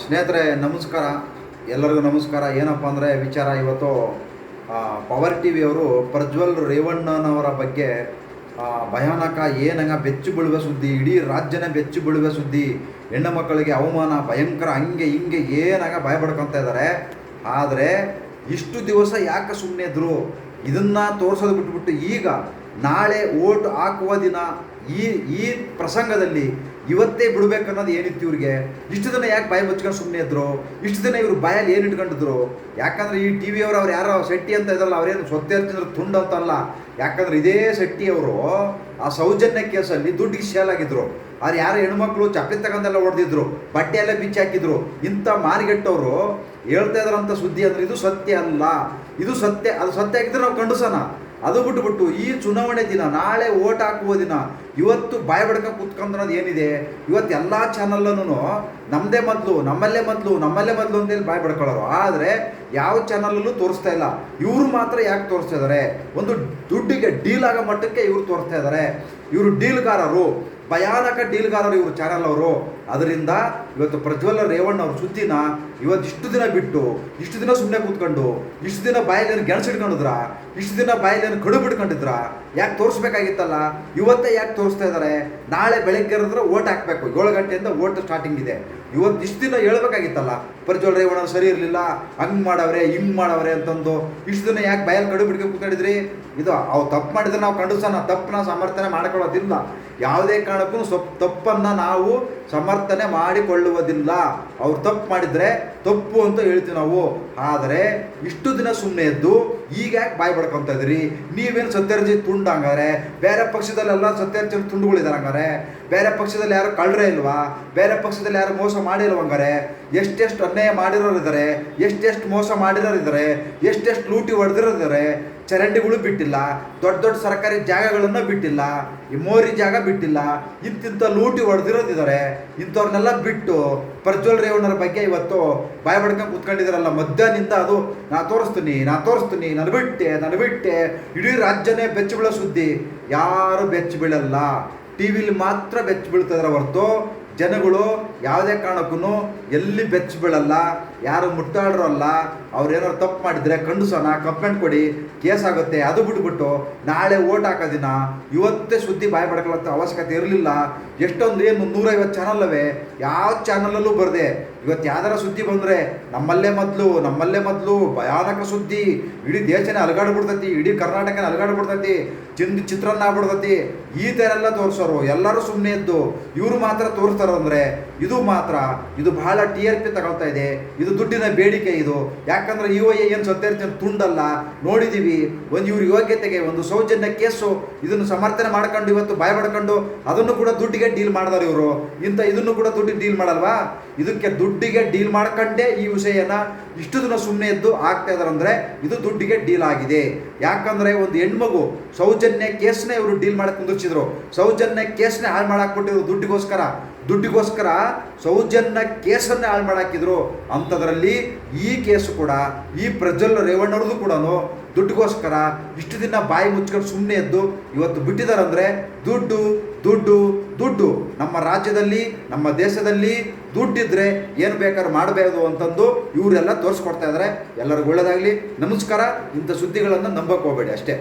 ಸ್ನೇಹಿತರೆ, ನಮಸ್ಕಾರ. ಎಲ್ಲರಿಗೂ ನಮಸ್ಕಾರ. ಏನಪ್ಪ ಅಂದರೆ, ವಿಚಾರ ಇವತ್ತು ಪವರ್ ಟಿ ವಿಯವರು ಪ್ರಜ್ವಲ್ ರೇವಣ್ಣನವರ ಬಗ್ಗೆ ಭಯಾನಕ ಏನಂಗ ಬೆಚ್ಚು ಬೀಳುವ ಸುದ್ದಿ, ಇಡೀ ರಾಜ್ಯನೇ ಬೆಚ್ಚು ಬೀಳುವ ಸುದ್ದಿ, ಹೆಣ್ಣು ಮಕ್ಕಳಿಗೆ ಅವಮಾನ, ಭಯಂಕರ, ಹಂಗೆ ಹಿಂಗೆ ಏನಾಗ ಭಯ ಪಡ್ಕೊತಾ ಇದ್ದಾರೆ ಆದರೆ, ಇಷ್ಟು ದಿವಸ ಯಾಕೆ ಸುಮ್ಮನೆ ಇದ್ರು? ಇದನ್ನು ತೋರಿಸೋದು ಬಿಟ್ಬಿಟ್ಟು ಈಗ ನಾಳೆ ಓಟ್ ಹಾಕುವ ದಿನ ಈ ಈ ಪ್ರಸಂಗದಲ್ಲಿ ಇವತ್ತೇ ಬಿಡ್ಬೇಕು ಅನ್ನೋದು ಏನಿತ್ತು ಇವ್ರಿಗೆ? ಇಷ್ಟು ದಿನ ಯಾಕೆ ಬಾಯಿ ಮುಚ್ಕೊಂಡು ಸುಮ್ಮನೆ ಇದ್ರು? ಇಷ್ಟು ದಿನ ಇವರು ಬಾಯಲ್ಲಿ ಏನು ಇಟ್ಕೊಂಡಿದ್ರು? ಯಾಕಂದ್ರೆ ಈ ಟಿ ವಿಯವರು ಅವ್ರು ಯಾರೋ ಶೆಟ್ಟಿ ಅಂತ ಇದ್ರಲ್ಲ, ಅವ್ರೇನು ಸೊತ್ತೆ ತಿಂದ್ರು ತುಂಡು ಅಂತಲ್ಲ. ಯಾಕಂದ್ರೆ ಇದೇ ಶೆಟ್ಟಿ ಅವರು ಆ ಸೌಜನ್ಯ ಕೇಸಲ್ಲಿ ದುಡ್ಡಿಗೆ ಆಗಿದ್ರು. ಅವ್ರು ಯಾರು ಹೆಣ್ಮಕ್ಳು ಚಪ್ಪಲಿ ತಗೊಂಡೆಲ್ಲ ಹೊಡೆದಿದ್ರು, ಬಟ್ಟೆ ಎಲ್ಲ ಬಿಚ್ಚಿ ಹಾಕಿದ್ರು. ಇಂಥ ಮಾರಿಗೆಟ್ಟವರು ಹೇಳ್ತಾ ಇದ್ರಂಥ ಸುದ್ದಿ ಅಂದ್ರೆ ಇದು ಸತ್ಯ ಅಲ್ಲ. ಇದು ಸತ್ಯ, ಅದು ಸತ್ಯ ಆಗಿದ್ರೆ ನಾವು ಖಂಡಿಸೋಣ. ಅದು ಬಿಟ್ಬಿಟ್ಟು ಈ ಚುನಾವಣೆ ದಿನ, ನಾಳೆ ಓಟ್ ಹಾಕುವ ದಿನ, ಇವತ್ತು ಬಾಯಿ ಬಡ್ಕ ಕೂತ್ಕೊಂಡ್ರದ್ದು ಏನಿದೆ? ಇವತ್ತು ಎಲ್ಲ ಚಾನಲ್ಲೂ ನಮ್ಮದೇ ಮೊದಲು, ನಮ್ಮಲ್ಲೇ ಮೊದಲು ನಮ್ಮಲ್ಲೇ ಮೊದಲು ಅಂತೇಳಿ ಬಾಯ್ ಬಡ್ಕೊಳ್ಳೋರು ಆದರೆ ಯಾವ ಚಾನಲಲ್ಲೂ ತೋರಿಸ್ತಾ ಇಲ್ಲ. ಇವರು ಮಾತ್ರ ಯಾಕೆ ತೋರಿಸ್ತಾ ಇದ್ದಾರೆ ಒಂದು ದುಡ್ಡಿಗೆ ಡೀಲ್ ಆಗೋ ಮಟ್ಟಕ್ಕೆ ಇವರು ತೋರಿಸ್ತಾ ಇದ್ದಾರೆ ಇವರು ಡೀಲ್ಗಾರರು ಭಯಾನಕ ಡೀಲ್ಗಾರರು ಇವರು ಚಾನಲ್ ಅವರು. ಅದರಿಂದ ಇವತ್ತು ಪ್ರಜ್ವಲ ರೇವಣ್ಣ ಅವ್ರ ಸುದ್ದಿನ ಇವತ್ತು ಇಷ್ಟು ದಿನ ಬಿಟ್ಟು, ಇಷ್ಟು ದಿನ ಸುಮ್ಮನೆ ಕೂತ್ಕೊಂಡು, ಇಷ್ಟು ದಿನ ಬಾಯಲ್ಲಿ ಗೆಣಸಿಡ್ಕೊಂಡಿದ್ರ ಇಷ್ಟು ದಿನ ಬಾಯಲ್ಲಿ ಕಡು ಬಿಟ್ಕೊಂಡಿದ್ರ, ಯಾಕೆ ತೋರಿಸ್ಬೇಕಾಗಿತ್ತಲ್ಲ? ಇವತ್ತೇ ಯಾಕೆ ತೋರಿಸ್ತಾ ಇದ್ದಾರೆ ನಾಳೆ ಬೆಳಗ್ಗೆ ಇರಿದ್ರೆ ಓಟ್ ಹಾಕಬೇಕು. ಏಳು ಗಂಟೆಯಿಂದ ಓಟ್ ಸ್ಟಾರ್ಟಿಂಗ್ ಇದೆ. ಇವತ್ತು ಇಷ್ಟು ದಿನ ಹೇಳ್ಬೇಕಾಗಿತ್ತಲ್ಲ? ಪ್ರಜ್ವಲ್ ರೇವಣ್ಣ ಸರಿ ಇರಲಿಲ್ಲ, ಹಂಗೆ ಮಾಡವ್ರೆ, ಹಿಂಗೆ ಮಾಡವ್ರೆ ಅಂತಂದು. ಇಷ್ಟು ದಿನ ಯಾಕೆ ಬಾಯಲ್ಲಿ ಕಡು ಬಿಡ್ಕೊ ಕೂತ್ಕೊಂಡಿದ್ರಿ? ಇದು ಅವು ತಪ್ಪು ಮಾಡಿದ್ರೆ ನಾವು ಖಂಡಿಸೋಣ ತಪ್ಪನ್ನ ಸಮರ್ಥನೆ ಮಾಡ್ಕೊಳ್ಳೋದಿಲ್ಲ. ಯಾವುದೇ ಕಾರಣಕ್ಕೂ ಸ್ವಲ್ಪ ತಪ್ಪನ್ನು ನಾವು ಸಮರ್ಥನೆ ಮಾಡಿಕೊಳ್ಳುವುದಿಲ್ಲ. ಅವ್ರು ತಪ್ಪು ಮಾಡಿದರೆ ತಪ್ಪು ಅಂತ ಹೇಳ್ತೀವಿ ನಾವು. ಆದರೆ ಇಷ್ಟು ದಿನ ಸುಮ್ಮನೆ ಎದ್ದು ಈಗ ಯಾಕೆ ಬಾಯಿ ಬಡ್ಕೊಂತ ಇದ್ರಿ ನೀವೇನು ಸತ್ಯರ್ಜಿ ತುಂಡು ಹಂಗಾರೆ? ಬೇರೆ ಪಕ್ಷದಲ್ಲೆಲ್ಲ ಸತ್ಯರ್ಜಿ ತುಂಡುಗಳಿದ್ದಾರೆ ಹಂಗಾರೆ? ಬೇರೆ ಪಕ್ಷದಲ್ಲಿ ಯಾರು ಕಳ್ಳರೇ ಇಲ್ವಾ? ಬೇರೆ ಪಕ್ಷದಲ್ಲಿ ಯಾರು ಮೋಸ ಮಾಡಿಲ್ವ ಹಂಗಾರೆ? ಎಷ್ಟೆಷ್ಟು ಅನ್ಯಾಯ ಮಾಡಿರೋರಿದ್ದಾರೆ ಎಷ್ಟೆಷ್ಟು ಮೋಸ ಮಾಡಿರೋರಿದ್ದಾರೆ ಎಷ್ಟೆಷ್ಟು ಲೂಟಿ ಹೊಡೆದಿರೋದಿದ್ದಾರೆ ಚರಂಡಿಗಳು ಬಿಟ್ಟಿಲ್ಲ, ದೊಡ್ಡ ದೊಡ್ಡ ಸರ್ಕಾರಿ ಜಾಗಗಳನ್ನು ಬಿಟ್ಟಿಲ್ಲ, ಈ ಮೋರಿ ಜಾಗ ಬಿಟ್ಟಿಲ್ಲ ಇಂತಿಂಥ ಲೂಟಿ ಹೊಡೆದಿರೋದಿದ್ದಾರೆ ಇಂಥವ್ರನ್ನೆಲ್ಲ ಬಿಟ್ಟು ಪ್ರಜ್ವಲ್ ರೇವಣ್ಣರ ಬಗ್ಗೆ ಇವತ್ತು ಬಾಯ್ ಬಡ್ಕೊಂಡು ಕೂತ್ಕೊಂಡಿದ್ದಾರಲ್ಲ ಮಧ್ಯಾಹ್ನದಿಂದ ಅದು ನಾ ತೋರಿಸ್ತೀನಿ ನಾ ತೋರಿಸ್ತೀನಿ, ನಾನು ಬಿಟ್ಟೆ ನಾನು ಬಿಟ್ಟೆ, ಇಡೀ ರಾಜ್ಯನೇ ಬೆಚ್ಚಬೀಳೋ ಸುದ್ದಿ. ಯಾರು ಬೆಚ್ಚ ಬೀಳಲ್ಲ. ಟಿ ವಿಲಿ ಮಾತ್ರ ಬೆಚ್ಚ ಬೀಳ್ತಿದ್ರೆ ಹೊರತು ಜನಗಳು ಯಾವುದೇ ಕಾರಣಕ್ಕೂ ಎಲ್ಲಿ ಬೆಚ್ಚ ಬೀಳಲ್ಲ, ಯಾರು ಮುಟ್ಟಾಡ್ರಲ್ಲ, ಅವ್ರೇನಾದ್ರು ತಪ್ಪು ಮಾಡಿದರೆ ಖಂಡಿಸೋಣ ಕಂಪ್ಲೇಂಟ್ ಕೊಡಿ, ಕೇಸ್ ಆಗುತ್ತೆ, ಅದು ಬಿಟ್ಬಿಟ್ಟು ನಾಳೆ ಓಟ್ ಹಾಕೋ ದಿನ ಇವತ್ತೇ ಸುದ್ದಿ ಬಾಯಿ ಪಡ್ಕೊಳ್ಳೋ ಅವಶ್ಯಕತೆ ಇರಲಿಲ್ಲ. ಎಷ್ಟೊಂದು ಏನು ನೂರೈವತ್ತು ಚಾನಲ್ ಅವೆ, ಯಾವ ಚಾನಲಲ್ಲೂ ಬರದೆ ಇವತ್ತು ಯಾವ್ದಾರ ಸುದ್ದಿ ಬಂದರೆ ನಮ್ಮಲ್ಲೇ ಮೊದಲು ನಮ್ಮಲ್ಲೇ ಮೊದಲು ಭಯಾನಕ ಸುದ್ದಿ. ಇಡೀ ದೇಶನೇ ಅಲಗಾಡ್ಬಿಡ್ತೈತಿ, ಇಡೀ ಕರ್ನಾಟಕನೇ ಅಲಗಾಡ್ಬಿಡ್ತೈತಿ, ಚಿಂದ ಚಿತ್ರಾನ್ನ ಆಗ್ಬಿಡ್ತೈತಿ. ಈ ಥರ ಎಲ್ಲ ತೋರಿಸೋರು, ಎಲ್ಲರೂ ಸುಮ್ಮನೆ ಇದ್ದು ಇವರು ಮಾತ್ರ ತೋರಿಸ್ತಾರಂದ್ರೆ ಇದು ಮಾತ್ರ, ಇದು ಬಹಳ ಟಿ ಆರ್ ಪಿ ತಗೊಳ್ತಾ ಇದೆ, ಇದು ದುಡ್ಡಿನ ಬೇಡಿಕೆ ಇದು. ಯಾಕಂದ್ರೆ ಯು ಐ ಏನು ಸತ್ಯರ್ಚನೆ ತುಂಡಲ್ಲ ನೋಡಿದ್ದೀವಿ ಒಂದು ಇವ್ರ ಯೋಗ್ಯತೆಗೆ, ಒಂದು ಸೌಜನ್ಯ ಕೇಸು ಇದನ್ನು ಸಮರ್ಥನೆ ಮಾಡ್ಕೊಂಡು ಇವತ್ತು ಭಯ ಪಡ್ಕೊಂಡು ಅದನ್ನು ಕೂಡ ದುಡ್ಡಿಗೆ ಡೀಲ್ ಮಾಡಿದಾರೆ ಇವರು. ಇಂಥ ಇದನ್ನು ಕೂಡ ದುಡ್ಡಿಗೆ ಡೀಲ್ ಮಾಡಲ್ವಾ? ಇದಕ್ಕೆ ದುಡ್ಡಿಗೆ ಡೀಲ್ ಮಾಡ್ಕೊಂಡೇ ಈ ವಿಷಯನ ಇಷ್ಟು ದಿನ ಸುಮ್ಮನೆ ಎದ್ದು ಆಗ್ತಾ ಇದಾರೆ ಅಂದರೆ ಇದು ದುಡ್ಡಿಗೆ ಡೀಲ್ ಆಗಿದೆ. ಯಾಕಂದ್ರೆ ಒಂದು ಹೆಣ್ಮಗು ಸೌಜನ್ಯ ಕೇಸ್ನೇ ಇವರು ಡೀಲ್ ಮಾಡಕ್ಕೆ ಕುಂದಿರ್ಸಿದ್ರು. ಸೌಜನ್ಯ ಕೇಸ್ನೇ ಹಾಳು ಮಾಡಾಕ್ಬಿಟ್ಟಿದ್ರು ದುಡ್ಡಿಗೋಸ್ಕರ ದುಡ್ಡಿಗೋಸ್ಕರ ಸೌಜನ್ಯ ಕೇಸನ್ನೇ ಹಾಳು ಮಾಡಾಕಿದ್ರು ಅಂಥದ್ರಲ್ಲಿ ಈ ಕೇಸು ಕೂಡ, ಈ ಪ್ರಜ್ವಲ್ ರೇವಣ್ಣವ್ರದ್ದು ಕೂಡ ದುಡ್ಡುಗೋಸ್ಕರ ಇಷ್ಟು ದಿನ ಬಾಯಿ ಮುಚ್ಕೊಂಡು ಸುಮ್ಮನೆ ಎದ್ದು ಇವತ್ತು ಬಿಟ್ಟಿದಾರಂದ್ರೆ ದುಡ್ಡು ದುಡ್ಡು ದುಡ್ಡು. ನಮ್ಮ ರಾಜ್ಯದಲ್ಲಿ, ನಮ್ಮ ದೇಶದಲ್ಲಿ ದುಡ್ಡಿದ್ರೆ ಏನು ಬೇಕಾದ್ರೂ ಮಾಡಬಹುದು ಅಂತಂದು ಇವರೆಲ್ಲ ತೋರಿಸ್ಕೊಡ್ತಾ ಇದ್ದಾರೆ ಎಲ್ಲರಿಗೂ ಒಳ್ಳೆಯದಾಗಲಿ ನಮಸ್ಕಾರ. ಇಂಥ ಸುದ್ದಿಗಳನ್ನು ನಂಬಕ್ಕೆ ಹೋಗಬೇಡಿ ಅಷ್ಟೇ.